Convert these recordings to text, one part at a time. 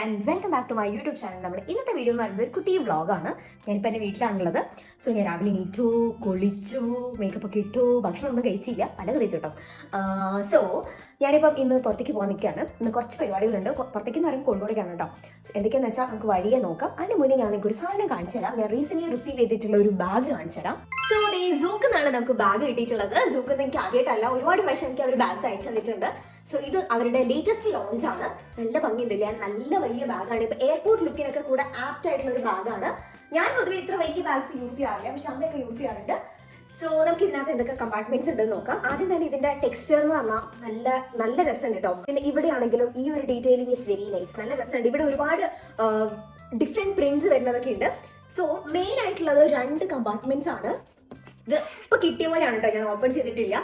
And welcome back to my YouTube channel നമ്മൾ ഇന്നത്തെ video എന്ന് പറയുന്നത് ഒരു കുട്ടി വ്ളോഗാണ് ഞാനിപ്പോൾ എന്റെ വീട്ടിലാണുള്ളത്. സോ ഞാൻ രാവിലെ എണീറ്റു കുളിച്ചു മേക്കപ്പ് ഒക്കെ ഇട്ടു ഭക്ഷണം ഒന്നും കഴിച്ചില്ല പല കഴിച്ചു കേട്ടോ. സോ ഞാനിപ്പം ഇന്ന് പുറത്തേക്ക് പോകാൻ നിൽക്കുകയാണ്. ഇന്ന് കുറച്ച് പരിപാടികളുണ്ട്. പുറത്തേക്ക് എന്ന് പറയുമ്പോൾ കോഴിക്കോടേക്കാണ് കേട്ടോ. എന്തൊക്കെയാണെന്ന് വെച്ചാൽ നമുക്ക് വഴിയെ നോക്കാം. അതിന് മുന്നേ ഞാൻ നിങ്ങൾക്ക് ഒരു സാധനം കാണിച്ചു തരാം. ഞാൻ റീസെന്റ് റിസീവ് ചെയ്തിട്ടുള്ള ഒരു ബാഗ് കാണിച്ചു തരാം. സോ സൂക്ക് നിന്നാണ് നമുക്ക് ബാഗ് കിട്ടിയിട്ടുള്ളത്. സൂക്ക് എനിക്ക് ആദ്യമായിട്ടല്ല ഒരുപാട് പ്രാവശ്യം എനിക്ക് അവർ ബാഗ്സ് അയച്ചു തന്നിട്ടുണ്ട്. സോ ഇത് അവരുടെ ലേറ്റസ്റ്റ് ലോഞ്ച് ആണ്. നല്ല ഭംഗിയുണ്ട് ഞാൻ നല്ല വലിയ ബാഗാണ് ഇപ്പൊ എയർപോർട്ട് ലുക്കിനൊക്കെ കൂടെ ആപ്റ്റ് ആയിട്ടുള്ള ഒരു ബാഗാണ് ഞാൻ പൊതുവെ ഇത്ര വലിയ ബാഗ്സ് യൂസ് ചെയ്യാറില്ല. പക്ഷെ അമ്മയൊക്കെ യൂസ് ചെയ്യാറുണ്ട്. സോ നമുക്ക് ഇതിനകത്ത് എന്തൊക്കെ കമ്പാർട്ട്മെന്റ്സ് ഉണ്ടെന്ന് നോക്കാം. ആദ്യം തന്നെ ഇതിന്റെ ടെക്സ്ചർ എന്ന് പറഞ്ഞാൽ നല്ല നല്ല രസമുണ്ട് കേട്ടോ പിന്നെ ഇവിടെ ആണെങ്കിലും ഈ ഒരു ഡീറ്റെയിലിംഗ് ഇസ് വെരി നൈസ് നല്ല രസമുണ്ട്. ഇവിടെ ഒരുപാട് ഡിഫറെന്റ് പ്രിന്റ്സ് വരുന്നതൊക്കെ ഉണ്ട്. സോ മെയിൻ ആയിട്ടുള്ളത് രണ്ട് കമ്പാർട്ട്മെന്റ്സ് ആണ്. ഇത് ഇപ്പൊ കിട്ടിയ പോലെയാണ് കേട്ടോ ഞാൻ ഓപ്പൺ ചെയ്തിട്ടില്ല.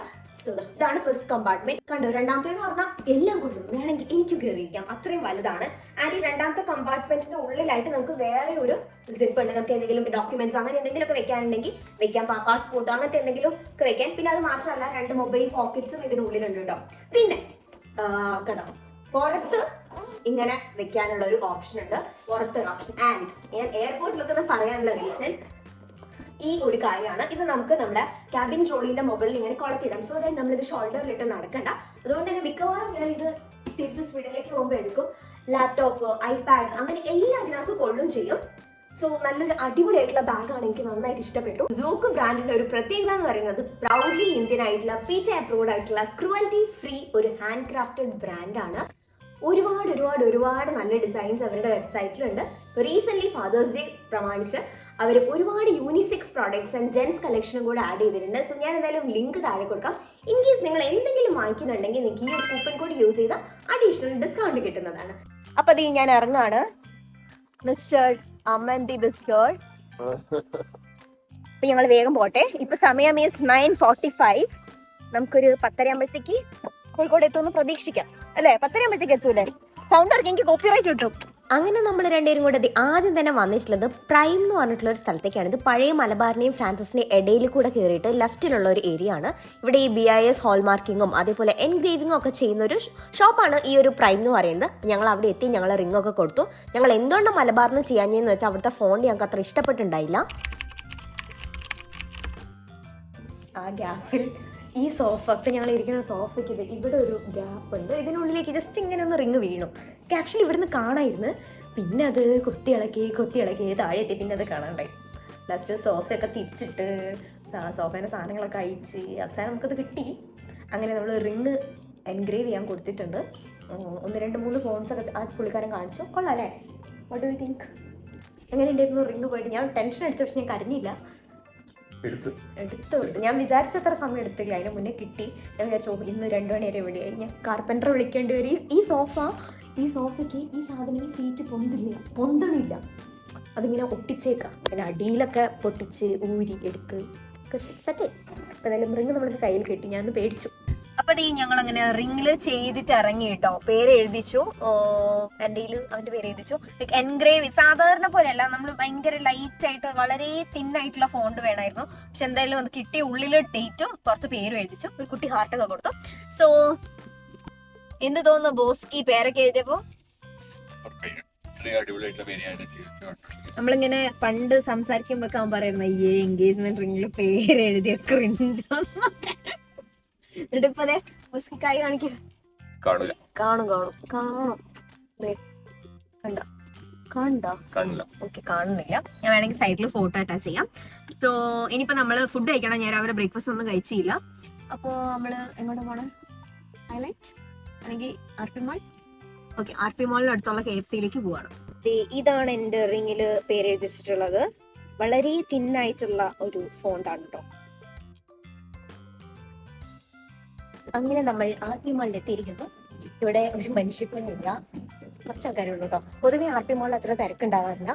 സോ ഇതാണ് ഫസ്റ്റ് കമ്പാർട്ട്മെന്റ് കണ്ടോ രണ്ടാമത്തേന്ന് പറഞ്ഞാൽ എല്ലാം കൊണ്ടും വേണമെങ്കിൽ എനിക്ക് കയറിയിരിക്കാം അത്രയും വലുതാണ്. ആൻഡ് ഈ രണ്ടാമത്തെ കമ്പാർട്ട്മെന്റിന്റെ ഉള്ളിലായിട്ട് നമുക്ക് വേറെ ഒരു സിപ്പ് ഉണ്ട്. നമുക്ക് എന്തെങ്കിലും ഡോക്യുമെന്റ്സ് അങ്ങനെ എന്തെങ്കിലുമൊക്കെ വെക്കാനുണ്ടെങ്കിൽ വെക്കാം. പാസ്പോർട്ട് അങ്ങനത്തെ എന്തെങ്കിലും ഒക്കെ വെക്കാൻ പിന്നെ അത് മാത്രമല്ല രണ്ട് മൊബൈൽ പോക്കറ്റ്സും ഇതിനുള്ളിലുണ്ട് കേട്ടോ പിന്നെ കേട്ടോ പുറത്ത് ഇങ്ങനെ വെക്കാനുള്ള ഒരു ഓപ്ഷൻ ഉണ്ട്. പുറത്തൊരു ഓപ്ഷൻ ആൻഡ് ഞാൻ എയർപോർട്ടിലൊക്കെ പറയാനുള്ള റീസൺ ഈ ഒരു കാര്യമാണ്. ഇത് നമുക്ക് നമ്മുടെ ക്യാബിൻ ട്രോളിന്റെ മുകളിൽ ഇങ്ങനെ കുളത്തിടാം. സോ അതായത് നമ്മളിത് ഷോൾഡറിലിട്ട് നടക്കണ്ട. അതുകൊണ്ട് തന്നെ മിക്കവാറും ഞാൻ ഇത് തിരിച്ച് സ്പീഡിലേക്ക് പോകുമ്പോൾ എടുക്കും. ലാപ്ടോപ്പ് ഐപാഡ് അങ്ങനെ എല്ലാം അതിനകത്ത് കൊള്ളും ചെയ്യും. സോ നല്ലൊരു അടിപൊളിയായിട്ടുള്ള ബാഗാണ് എനിക്ക് നന്നായിട്ട് ഇഷ്ടപ്പെട്ടു. സൂക്ക് ബ്രാൻഡിന്റെ ഒരു പ്രത്യേകത എന്ന് പറയുന്നത് പ്രൗഡ്ലി ഇന്ത്യൻ ആയിട്ടുള്ള പീറ്റ അപ്രൂവ്ഡ് ആയിട്ടുള്ള ക്രുവൽറ്റി ഫ്രീ ഒരു ഹാൻഡ് ക്രാഫ്റ്റഡ് ബ്രാൻഡാണ് ഒരുപാട് ഒരുപാട് ഒരുപാട് നല്ല ഡിസൈൻസ് അവരുടെ വെബ്സൈറ്റിലുണ്ട് റീസെന്റ് ഫാദേഴ്സ് ഡേ പ്രമാണിച്ച്. അവർ ഒരുപാട് യൂണിസെക്സ് പ്രോഡക്ട്സ് ആൻഡ് ജെൻസ് കളക്ഷനും കൂടെ ആഡ് ചെയ്തിട്ടുണ്ട്. സോ ഞാൻ എന്തായാലും ലിങ്ക് താഴെ കൊടുക്കാം. ഇൻ കേസ് നിങ്ങൾ എന്തെങ്കിലും വാങ്ങിക്കുന്നുണ്ടെങ്കിൽ നിങ്ങൾക്ക് ഈ ഒരു കൂപ്പൺ കോഡ് യൂസ് ചെയ്ത അഡീഷണൽ ഡിസ്കൗണ്ട് കിട്ടുന്നതാണ്. അപ്പൊ അത് ഞാൻ ഇറങ്ങാണ്. മിസ്റ്റർ അമ്മന്തി ബിസ്റ്റർ അപ്പൊ ഞങ്ങൾ വേഗം പോട്ടെ. ഇപ്പൊ സമയം ഈസ് നയൻ ഫോർട്ടി ഫൈവ് നമുക്കൊരു പത്തര ആകുമ്പോഴത്തേക്ക് കോഴിക്കോട് എത്തുമെന്ന് പ്രതീക്ഷിക്കാം. അല്ലേ? പത്തര ആകുമ്പോഴത്തേക്ക് എത്തൂലേ സൗണ്ട് ഇറക്കി എനിക്ക് കോപ്പിറൈറ്റ് കിട്ടും. അങ്ങനെ നമ്മൾ രണ്ടുപേരും കൂടെ ആദ്യം തന്നെ വന്നിട്ടുള്ളത് പ്രൈം എന്ന് പറഞ്ഞിട്ടുള്ള ഒരു സ്ഥലത്തേക്കാണ്. ഇത് പഴയ മലബാറിനെയും ഫ്രാൻസിസിനെയും ഇടയിൽ കൂടെ കയറിയിട്ട് ലെഫ്റ്റിലുള്ള ഒരു ഏരിയ ആണ് ഇവിടെ ഈ ബി ഐ എസ് ഹോൾമാർക്കിങ്ങും അതേപോലെ എൻഗ്രേവിങ്ങും ഒക്കെ ചെയ്യുന്ന ഒരു ഷോപ്പാണ് ഈ ഒരു പ്രൈം എന്ന് പറയുന്നത്. ഞങ്ങൾ അവിടെ എത്തി ഞങ്ങൾ റിംഗ് ഒക്കെ കൊടുത്തു. ഞങ്ങൾ എന്തുകൊണ്ട് മലബാറിന് ചെയ്യാഞ്ഞെന്ന് വെച്ചാൽ അവിടുത്തെ ഫോൺ ഞങ്ങൾക്ക് അത്ര ഇഷ്ടപ്പെട്ടുണ്ടായില്ല ആ ഗ്യാപ്പിൽ ഈ സോഫ ഇപ്പം ഞങ്ങൾ ഇരിക്കുന്ന സോഫയ്ക്ക് ഇത് ഇവിടെ ഒരു ഗ്യാപ്പ് ഉണ്ട് ഇതിനുള്ളിലേക്ക് ജസ്റ്റ് ഇങ്ങനെ ഒന്ന് റിങ് വീണു. ആക്ച്വലി ഇവിടുന്ന് കാണായിരുന്നു. പിന്നെ അത് കൊത്തി ഇളക്കി കൊത്തി ഇളക്കി താഴെത്തി പിന്നെ അത് കാണാണ്ടായി. ലാസ്റ്റ് സോഫയൊക്കെ തിരിച്ചിട്ട് സോഫേന്റെ സാധനങ്ങളൊക്കെ അയച്ച് അവസാനം നമുക്കത് കിട്ടി. അങ്ങനെ നമ്മൾ റിങ് എൻഗ്രേവ് ചെയ്യാൻ കൊടുത്തിട്ടുണ്ട്. ഒന്ന് രണ്ട് മൂന്ന് ഫോൺസൊക്കെ ആ പുള്ളിക്കാരൻ കാണിച്ചു. കൊള്ളാം അല്ലേ? വട്ട് ഡു തിങ്ക് എങ്ങനെ ഉണ്ടായിരുന്നു റിങ് പോയിട്ട്? ഞാൻ ടെൻഷൻ അടിച്ച പക്ഷെ ഞാൻ കരഞ്ഞില്ല. എടുത്തു. എടുത്തു. ഞാൻ വിചാരിച്ചത്ര സമയം എടുത്തില്ല. അതിന് മുന്നേ കിട്ടി. ഞാൻ വിചാരിച്ചു "ഓ, ഇന്ന് രണ്ടു മണി വരെ എവിടെയായി ഞാൻ കാർപ്പന്റർ വിളിക്കേണ്ടി വരും. ഈ- സോഫ ഈ സോഫയ്ക്ക് ഈ സാധനം ഈ സീറ്റ് പൊന്തില്ല. പൊന്തണില്ല. അതിങ്ങനെ ഒട്ടിച്ചേക്കാം. പിന്നെ അടിയിലൊക്കെ പൊട്ടിച്ച് ഊരി എടുത്ത് സെറ്റ് അപ്പം എന്തായാലും മൃഗം നമ്മൾക്ക് കയ്യിൽ കിട്ടി. ഞാൻ പേടിച്ചു. അപ്പൊ ഈ ഞങ്ങൾ അങ്ങനെ റിംഗിൽ ചെയ്തിട്ട് ഇറങ്ങി കേട്ടോ പേര് എഴുതിച്ചു എന്റെ അവന്റെ പേര് എഴുതിച്ചു എൻഗ്രേവ് സാധാരണ പോലെയല്ല. നമ്മൾ ഭയങ്കര ലൈറ്റ് ആയിട്ട് വളരെ തിൻ ആയിട്ടുള്ള ഫോണ്ട് വേണമായിരുന്നു. പക്ഷെ എന്തായാലും അത് കിട്ടി ഉള്ളിൽ ഡേറ്റും പുറത്ത് പേരും എഴുതിച്ചു. ഒരു കുട്ടി ഹാർട്ടൊക്കെ കൊടുത്തു. സോ എന്ത് തോന്നുന്നു ബോസ് ഈ പേരൊക്കെ എഴുതിയപ്പോ? നമ്മളിങ്ങനെ പണ്ട് സംസാരിക്കുമ്പോ പറയുന്ന ഈ എൻഗേജ്മെന്റ് റിംഗിൽ പേര് എഴുതിയ ക്രിഞ്ച് എന്നിട്ട് ഇപ്പൊ അതെ ബോസ്കി കൈ കാണിക്കും. കാണൂല. കാണും കാണും. കാണും. കണ്ട. കാണില്ല ഓക്കെ കാണുന്നില്ല. ഞാൻ വേണമെങ്കിൽ സൈഡിൽ ഫോട്ടോ അറ്റാച്ച് ചെയ്യാം. സോ ഇനിയിപ്പോ നമ്മൾ ഫുഡ് കഴിക്കണം. ഞാൻ അവരെ ബ്രേക്ക്ഫാസ്റ്റ് ഒന്നും കഴിച്ചില്ല. അപ്പോ നമ്മൾ എങ്ങോട്ട് പോകണം ഹൈലൈറ്റ് അല്ലെങ്കിൽ R P mall okay R P മോളിന് അടുത്തുള്ള കെ എഫ് സിയിലേക്ക് പോവാണ്. ഇതാണ് എന്റെ റിങ്ങിൽ പേര് എഴുതിച്ചിട്ടുള്ളത് വളരെ തിന്നായിട്ടുള്ള ഒരു ഫോണ്ടാണ് കേട്ടോ അങ്ങനെ നമ്മൾ ആർ പി മാളിൽ എത്തിയിരിക്കുന്നു. ഇവിടെ ഒരു മനുഷ്യപ്പനില്ല കുറച്ച് ആൾക്കാരേ കേട്ടോ പൊതുവെ ആർ പി മാളിൽ അത്ര തിരക്കുണ്ടാവാറില്ല.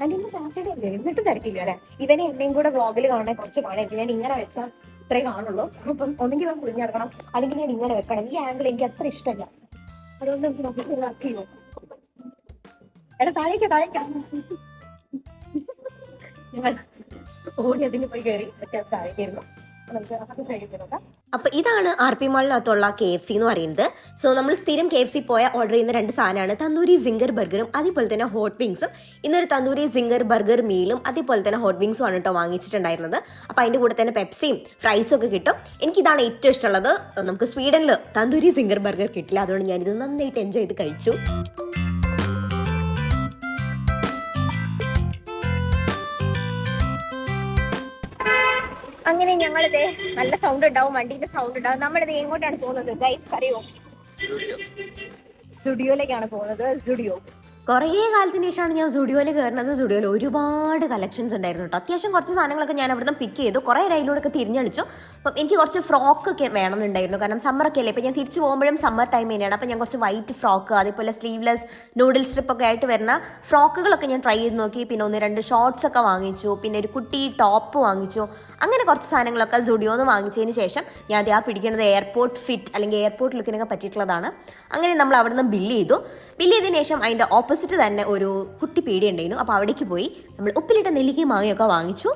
ആൻഡ് ഇന്ന് സാറ്റർഡേ അല്ലേ? എന്നിട്ട് തിരക്കില്ല അല്ലേ? ഇവനെ എന്നെയും കൂടെ വ്ളോഗിൽ കാണാൻ കുറച്ച് പാടായിരിക്കും ഞാൻ ഇങ്ങനെ വെച്ചാൽ ഇത്രേ കാണുള്ളൂ. അപ്പം ഒന്നെങ്കിൽ ഞാൻ കുഞ്ഞിടക്കണം അല്ലെങ്കിൽ ഞാൻ ഇങ്ങനെ വെക്കണം. ഈ ആംഗിൾ എനിക്ക് അത്ര ഇഷ്ടമല്ല അതുകൊണ്ട് നമുക്ക് എടാ താഴേക്ക് താഴേക്ക. ഞങ്ങൾ ഓടി അതിൽ പോയി കയറി. പക്ഷെ അത് താഴേക്കായിരുന്നു നമുക്ക് അപ്പുറത്തെ സൈഡിൽ നോക്കാം. അപ്പൊ ഇതാണ് ആർ പി മാളിനകത്തുള്ള കെ എഫ് സി എന്ന് പറയുന്നത്. സോ നമ്മൾ സ്ഥിരം കെ എഫ് സി പോയ ഓർഡർ ചെയ്യുന്ന രണ്ട് സാധനമാണ്. തന്തൂരി സിംഗർ ബർഗറും അതേപോലെ തന്നെ ഹോട്ട് വിങ്സും ഇന്നൊരു തന്തൂരി സിംഗർ ബർഗർ മീലും അതേപോലെ തന്നെ ഹോട്ട് വിങ്സും ആണ് കേട്ടോ വാങ്ങിച്ചിട്ടുണ്ടായിരുന്നത്. അപ്പൊ അതിന്റെ കൂടെ തന്നെ പെപ്സിയും ഫ്രൈസും ഒക്കെ കിട്ടും. എനിക്കിതാണ് ഏറ്റവും ഇഷ്ടമുള്ളത്. നമുക്ക് സ്വീഡനിൽ തന്തൂരി സിംഗർ ബർഗർ കിട്ടില്ല. അതുകൊണ്ട് ഞാനിത് നന്നായിട്ട് എൻജോയ് ചെയ്ത് കഴിച്ചു. അങ്ങനെ ഞങ്ങളിത് നല്ല സൗണ്ട് ഉണ്ടാവും വണ്ടിന്റെ സൗണ്ട് ഉണ്ടാവും. നമ്മളിത് എങ്ങോട്ടാണ് പോകുന്നത്? ഗൈസ് അറിയോ? സ്റ്റുഡിയോയിലേക്കാണ് പോകുന്നത് സ്റ്റുഡിയോ കുറേ കാലത്തിന് ശേഷമാണ് ഞാൻ സ്റ്റുഡിയോയിൽ കയറുന്നത്. സ്റ്റുഡിയോയിൽ ഒരുപാട് കളക്ഷൻസ് ഉണ്ടായിരുന്നു കേട്ടോ അത്യാവശ്യം കുറച്ച് സാധനങ്ങളൊക്കെ ഞാൻ അവിടുന്ന് പിക്ക് ചെയ്തു. കുറേ റൈലിലൂടെ ഒക്കെ അപ്പം എനിക്ക് കുറച്ച് ഫ്രോക്ക് ഒക്കെ വേണമെന്നുണ്ടായിരുന്നു. കാരണം സമ്മറൊക്കെ അല്ലേ? ഇപ്പം ഞാൻ തിരിച്ചു പോകുമ്പോഴും സമ്മർ ടൈം തന്നെയാണ്. അപ്പം ഞാൻ കുറച്ച് വൈറ്റ് ഫ്രോക്ക് അതേപോലെ സ്ലീവ്ലെസ് നൂഡിൽ സ്ട്രിപ്പൊക്കെ ആയിട്ട് വരുന്ന ഫ്രോക്കുകളൊക്കെ ഞാൻ ട്രൈ ചെയ്ത് നോക്കി. പിന്നെ ഒന്ന് രണ്ട് ഷോർട്സ് ഒക്കെ വാങ്ങിച്ചു. പിന്നെ ഒരു കുട്ടി ടോപ്പ് വാങ്ങിച്ചു. അങ്ങനെ കുറച്ച് സാധനങ്ങളൊക്കെ സ്റ്റുഡിയോന്ന് വാങ്ങിച്ചതിന് ശേഷം ഞാൻ അത് ആ പിടിക്കുന്നത് എയർപോർട്ട് ഫിറ്റ് അല്ലെങ്കിൽ എയർപോർട്ട് ലുക്കിനൊക്കെ പറ്റിയിട്ടുള്ളതാണ്. അങ്ങനെ നമ്മൾ അവിടുന്ന് ബില്ല് ചെയ്തു. ബില്ല് ചെയ്തതിന് ശേഷം അതിന്റെ ഓപ്പോസിറ്റ് തന്നെ ഒരു കുട്ടി പീടി ഉണ്ടായിരുന്നു അപ്പോൾ അവിടേക്ക് പോയി നമ്മൾ ഉപ്പിലിട്ട നെല്ലിക്കയും മാങ്ങയൊക്കെ വാങ്ങിച്ചു.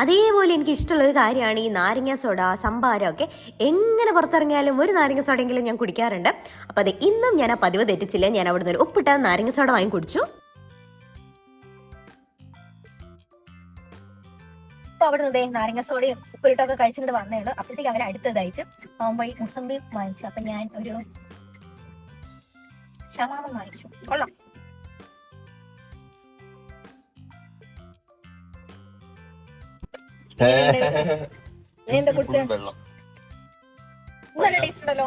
അതേപോലെ എനിക്ക് ഇഷ്ടമുള്ള ഒരു കാര്യമാണ് ഈ നാരങ്ങ സോഡ സംഭാരം ഒക്കെ. എങ്ങനെ പുറത്തിറങ്ങിയാലും ഒരു നാരങ്ങ സോഡയെങ്കിലും ഞാൻ കുടിക്കാറുണ്ട്. അപ്പോൾ അത് ഇന്നും ഞാൻ ആ പതിവ് തെറ്റിച്ചില്ല. ഞാൻ അവിടുന്ന് ഒരു ഉപ്പിട്ട നാരങ്ങ സോഡ വാങ്ങി കുടിച്ചു. അപ്പൊ അവിടെ നിന്ന് നാരങ്ങ സോഡയും ഉപ്പിലിട്ടൊക്കെ കഴിച്ചിട്ട് വന്നേണ് അപ്പോഴത്തേക്ക് അവർ അടുത്തത് അയച്ചു അവൻ പോയി മുസമ്പി വാങ്ങിച്ചു. അപ്പൊ ഞാൻ ഒരു ഷമാമം വാങ്ങിച്ചു. കൊള്ളാം. കുറിച്ച് വെള്ളം. നല്ല ടേസ്റ്റ് ഉണ്ടല്ലോ.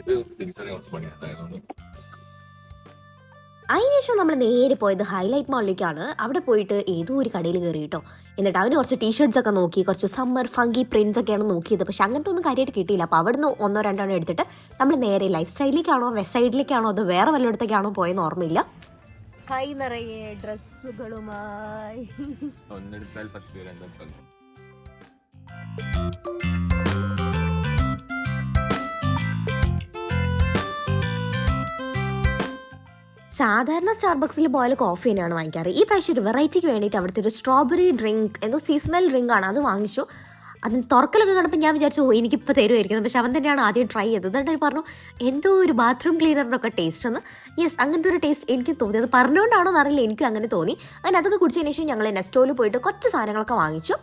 ഇത് തിരിച്ചറിയാൻ കുറച്ച് പണിയാണ് അതായതുകൊണ്ട് അതിനുശേഷം നമ്മൾ നേരെ പോയത് ഹൈലൈറ്റ് മാളിലേക്കാണ് അവിടെ പോയിട്ട് ഏതോ ഒരു കടയിൽ കയറി കേട്ടോ. എന്നിട്ട് അവന് കുറച്ച് ടീഷർട്സ് ഒക്കെ നോക്കി കുറച്ച് സമ്മർ ഫങ്കി പ്രിന്റ്സ് ഒക്കെയാണ് നോക്കിയത്. പക്ഷെ അങ്ങനത്തെ ഒന്നും കാര്യമായിട്ട് കിട്ടിയില്ല. അപ്പോൾ അവിടുന്ന് ഒന്നോ രണ്ടോ എണ്ണം എടുത്തിട്ട് നമ്മൾ നേരെ ലൈഫ് സ്റ്റൈലിലേക്കാണോ വെസ്റ്റ് സൈഡിലേക്കാണോ അതോ വേറെ വല്ലയിടത്തേക്കാണോ പോയെന്ന് ഓർമ്മയില്ല. കൈ നിറയെ ഡ്രസ്സുകളുമായി. ഒന്നെടുത്താൽ പത്ത് സാധാരണ സ്റ്റാർബക്സിൽ പോയാൽ കോഫി തന്നെയാണ് വാങ്ങിക്കാറ്. ഈ പ്രാവശ്യം ഒരു വെറൈറ്റിക്ക് വേണ്ടിയിട്ട് അവിടുത്തെ ഒരു സ്ട്രോബെറി ഡ്രിങ്ക് എന്തോ സീസണൽ ഡ്രിങ്ക് ആണ്. അത് വാങ്ങിച്ചു. അതിന് തുറക്കലൊക്കെ കണ്ടപ്പോൾ ഞാൻ വിചാരിച്ചു ഓ എനിക്കിപ്പോൾ തരുമായിരിക്കും പക്ഷെ അവൻ തന്നെയാണ് ആദ്യം ട്രൈ ചെയ്തത്. എന്നിട്ട് പറഞ്ഞു എന്തോ ഒരു ബാത്റൂം ക്ലീനറിനൊക്കെ ടേസ്റ്റ് എന്ന്. യെസ് അങ്ങനത്തെ ഒരു ടേസ്റ്റ് എനിക്ക് തോന്നി. അത് പറഞ്ഞുകൊണ്ടാണോ എന്നറിയില്ല എനിക്കും അങ്ങനെ തോന്നി. അങ്ങനെ അതൊക്കെ കുടിച്ചതിന് ശേഷം ഞങ്ങൾ നെസ്റ്റോയിൽ പോയിട്ട് കുറച്ച് സാധനങ്ങളൊക്കെ വാങ്ങിച്ചു.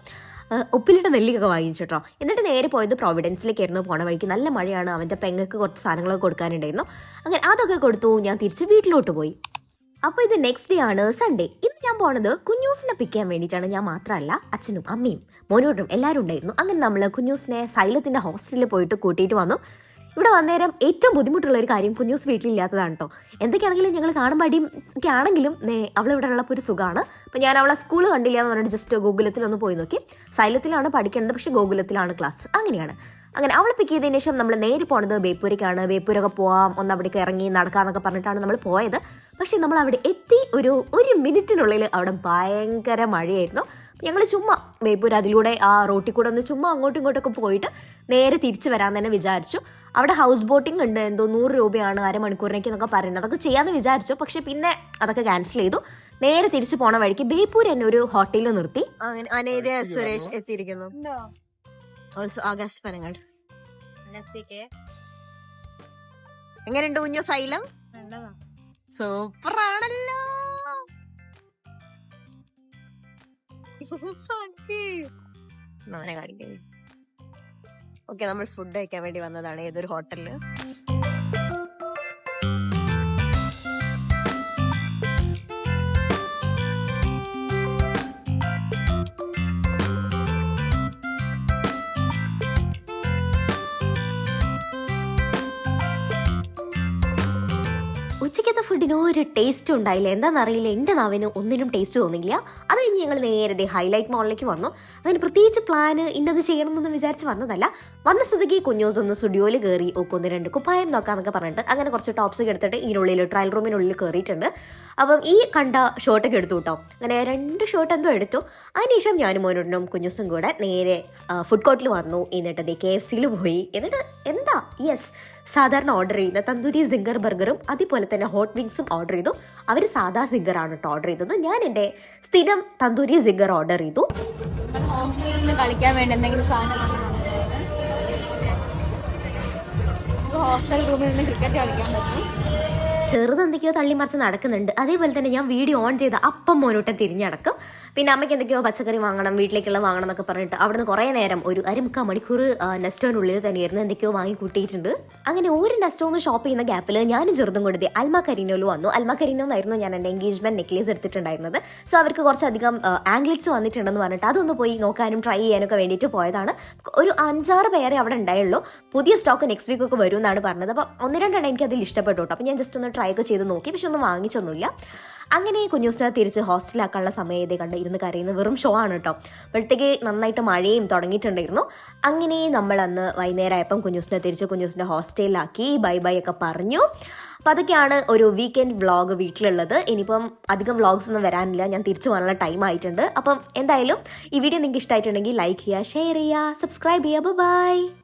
ഉപ്പിലിട്ട നെല്ലിക്കൊക്കെ വാങ്ങിച്ചു കേട്ടോ എന്നിട്ട് നേരെ പോയത് പ്രോവിഡൻസിലേക്കായിരുന്നു പോണ വഴിക്ക് നല്ല മഴയാണ്. അവന്റെ പെങ്ങൾക്ക് കുറച്ച് സാധനങ്ങളൊക്കെ കൊടുക്കാനുണ്ടായിരുന്നു. അങ്ങനെ അതൊക്കെ കൊടുത്തു. ഞാൻ തിരിച്ച് വീട്ടിലോട്ട് പോയി. അപ്പോൾ ഇത് നെക്സ്റ്റ് ഡേ ആണ് സൺഡേ ഇന്ന് ഞാൻ പോണത് കുഞ്ഞൂസിനെ പിക്ക് ചെയ്യാൻ വേണ്ടിയിട്ടാണ്. ഞാൻ മാത്രമല്ല അച്ഛനും അമ്മയും മോനോട്ടും എല്ലാവരും ഉണ്ടായിരുന്നു. അങ്ങനെ നമ്മൾ കുഞ്ഞൂസിനെ സൈലത്തിന്റെ ഹോസ്റ്റലിൽ പോയിട്ട് കൂട്ടിയിട്ട് വന്നു. ഇവിടെ വന്നേരം ഏറ്റവും ബുദ്ധിമുട്ടുള്ള ഒരു കാര്യം കുഞ്ഞൂസ് വീട്ടിലില്ലാത്തതാണ് കേട്ടോ എന്തൊക്കെയാണെങ്കിലും ഞങ്ങൾ കാണുമ്പോൾ അടിയും ഒക്കെ ആണെങ്കിലും അവളിവിടെ ഉള്ളപ്പോൾ ഒരു സുഖമാണ് അപ്പോൾ ഞാൻ അവളെ സ്കൂൾ കണ്ടില്ല എന്ന് പറഞ്ഞിട്ട് ജസ്റ്റ് ഗൂഗിളത്തിലൊന്ന് പോയി നോക്കി. സൈലത്തിലാണ് പഠിക്കേണ്ടത് പക്ഷേ ഗോകുലത്തിലാണ് ക്ലാസ് അങ്ങനെയാണ്. അങ്ങനെ അവളെ പിക്ക് ചെയ്തതിന് ശേഷം നമ്മൾ നേരെ പോണത് ബേപ്പൂരിക്കാണ്. ബേപ്പൂരൊക്കെ പോവാം ഒന്ന് അവിടേക്ക് ഇറങ്ങി നടക്കാന്നൊക്കെ പറഞ്ഞിട്ടാണ് നമ്മൾ പോയത്. പക്ഷേ നമ്മൾ അവിടെ എത്തി ഒരു ഒരു മിനിറ്റിനുള്ളിൽ അവിടെ ഭയങ്കര മഴയായിരുന്നു. ഞങ്ങൾ ചുമ്മാ ബേപ്പൂർ അതിലൂടെ ആ റോട്ടിൽ കൂടെ ഒന്ന് ചുമ്മാ അങ്ങോട്ടും ഇങ്ങോട്ടൊക്കെ പോയിട്ട് നേരെ തിരിച്ചു വരാൻ തന്നെ വിചാരിച്ചു. അവിടെ ഹൗസ് ബോട്ടിംഗ് ഉണ്ട് എന്തോ നൂറ് രൂപയാണ് അരമണിക്കൂറിനേക്ക് എന്നൊക്കെ പറയുന്നത്. അതൊക്കെ ചെയ്യാമെന്ന് വിചാരിച്ചു പക്ഷെ പിന്നെ അതൊക്കെ ക്യാൻസൽ ചെയ്തു. നേരെ തിരിച്ചു പോണ വഴിക്ക് ബേപ്പൂർ എന്നെ ഒരു ഹോട്ടലിൽ നിർത്തി. അങ്ങനെ അനേത സുരേഷ് എത്തിയിരിക്കുന്നു. ഓൾസോ ആകാശ് പനങ്ങൾ എങ്ങനെയുണ്ട് കുഞ്ഞു സൈലം? സൂപ്പർ ആണല്ലോ ഓക്കെ. നമ്മൾ ഫുഡ് കഴിക്കാൻ വേണ്ടി വന്നതാണ് ഏതൊരു ഹോട്ടലിൽ ഉച്ചയ്ക്കത്തെ ഫുഡിന് ഒരു ടേസ്റ്റ് ഉണ്ടായില്ല. എന്താണെന്നറിയില്ല എന്റെ നാവിന് ഒന്നിനും ടേസ്റ്റ് തോന്നില്ല അത് കഴിഞ്ഞ് ഞങ്ങൾ നേരത്തെ ഹൈലൈറ്റ് മോളിലേക്ക് വന്നു. അങ്ങനെ പ്രത്യേകിച്ച് പ്ലാന് ഇന്നത് ചെയ്യണമെന്നൊന്നും വിചാരിച്ച് വന്നതല്ല. വന്ന സ്ഥിതിക്ക് കുഞ്ഞോസ് ഒന്ന് സ്റ്റുഡിയോയിൽ കയറി ഒക്കെ ഒന്ന് രണ്ട് കുപ്പായം നോക്കാമെന്നൊക്കെ പറഞ്ഞിട്ട് അങ്ങനെ കുറച്ച് ടോപ്സ് എടുത്തിട്ട് ഇതിനുള്ളിൽ ട്രയൽ റൂമിനുള്ളിൽ കയറിയിട്ടുണ്ട് അപ്പം ഈ കണ്ട ഷോട്ടൊക്കെ എടുത്തു കേട്ടോ അങ്ങനെ രണ്ട് ഷോട്ട് എന്തോ എടുത്തു. അതിനുശേഷം ഞാനും മോനോടനും കുഞ്ഞൂസും കൂടെ നേരെ ഫുഡ് കോർട്ടിൽ വന്നു. എന്നിട്ട് ദേ കെ എഫ് സിയിൽ പോയി. എന്നിട്ട് എന്താ? യെസ് സാധാരണ ഓർഡർ ചെയ്യുന്ന തന്തൂരി സിംഗർ ബർഗറും അതുപോലെ തന്നെ ഹോട്ട് വിങ്സും ഓർഡർ ചെയ്തു. അവർ സാധാ സിംഗറാണ് കേട്ടോ ഓർഡർ ചെയ്തത്. ഞാൻ എന്റെ സ്ഥിരം തന്തൂരി സിംഗർ ഓർഡർ ചെയ്തു. സാധനം ഹോസ്റ്റൽ റൂമിൽ നിന്ന് ക്രിക്കറ്റ് കളിക്കാൻ പറ്റും. ചെറുതെന്തൊക്കെയോ തള്ളിമറിച്ച് നടക്കുന്നുണ്ട്. അതേപോലെ തന്നെ ഞാൻ വീഡിയോ ഓൺ ചെയ്ത അപ്പം മോനോട്ടം തിരിഞ്ഞടക്കും. പിന്നെ അമ്മയ്ക്ക് എന്തൊക്കെയോ പച്ചക്കറി വാങ്ങണം വീട്ടിലേക്കുള്ള വാങ്ങണം എന്നൊക്കെ പറഞ്ഞിട്ട് അവിടുന്ന് കുറേ നേരം ഒരു അരമുക്കാൽ മണിക്കൂർ നെസ്റ്റോനുള്ളിൽ തന്നെയായിരുന്നു എന്തൊക്കെയോ വാങ്ങി കൂട്ടിയിട്ടുണ്ട് അങ്ങനെ ഒരു നെസ്റ്റോന്ന് ഷോപ്പ് ചെയ്യുന്ന ഗ്യാപ്പിൽ ഞാനും ചെറുതും കൊടുത്തി അൽമ കരീനോയിൽ വന്നു. അൽമ കരീനോന്നായിരുന്നു ഞാൻ എന്റെ എൻഗേജ്മെന്റ് നെക്ലേസ് എടുത്തിട്ടുണ്ടായിരുന്നത്. സോ അവർക്ക് കുറച്ചധികം ആംഗ്ലിറ്റ്സ് വന്നിട്ടുണ്ടെന്ന് പറഞ്ഞിട്ട് അതൊന്ന് പോയി നോക്കാനും ട്രൈ ചെയ്യാനൊക്കെ വേണ്ടിയിട്ട് പോയതാണ്. ഒരു അഞ്ചാറ് പേരെ അവിടെ ഉണ്ടായുള്ളൂ. പുതിയ സ്റ്റോക്ക് നെക്സ്റ്റ് വീക്ക് ഒക്കെ വരും എന്നാണ് പറഞ്ഞത്. അപ്പോൾ ഒന്ന് രണ്ടെണ്ണം എനിക്ക് അതിൽ ഇഷ്ടപ്പെട്ടു കേട്ടോ. അപ്പോൾ ഞാൻ ജസ്റ്റ് ഒന്ന് ട്രൈ ഒക്കെ ചെയ്ത് നോക്കി. പക്ഷെ ഒന്നും വാങ്ങിച്ചൊന്നുമില്ല. അങ്ങനെ കുഞ്ഞുസ്റ്റിനെ തിരിച്ച് ഹോസ്റ്റലാക്കാനുള്ള സമയം ഇതേ കണ്ട് ഇരുന്ന് കരയുന്ന വെറും ഷോ ആണ് കേട്ടോ അപ്പോഴത്തേക്ക് നന്നായിട്ട് മഴയും തുടങ്ങിയിട്ടുണ്ടായിരുന്നു. അങ്ങനെ നമ്മൾ അന്ന് വൈകുന്നേരമായപ്പം കുഞ്ഞുസ്റ്റിനെ തിരിച്ച് കുഞ്ഞുസിന്റെ ഹോസ്റ്റലിലാക്കി. ബൈ ബൈ ഒക്കെ പറഞ്ഞു. അപ്പോൾ അതൊക്കെയാണ് ഒരു വീക്കെൻഡ് വ്ളോഗ് വീട്ടിലുള്ളത്. ഇനിയിപ്പം അധികം വ്ളോഗ്സ് ഒന്നും വരാനില്ല. ഞാൻ തിരിച്ചു പോകാനുള്ള ടൈം ആയിട്ടുണ്ട്. അപ്പം എന്തായാലും ഈ വീഡിയോ നിങ്ങൾക്ക് ഇഷ്ടമായിട്ടുണ്ടെങ്കിൽ ലൈക്ക് ചെയ്യുക ഷെയർ ചെയ്യുക സബ്സ്ക്രൈബ് ചെയ്യുക. ബൈ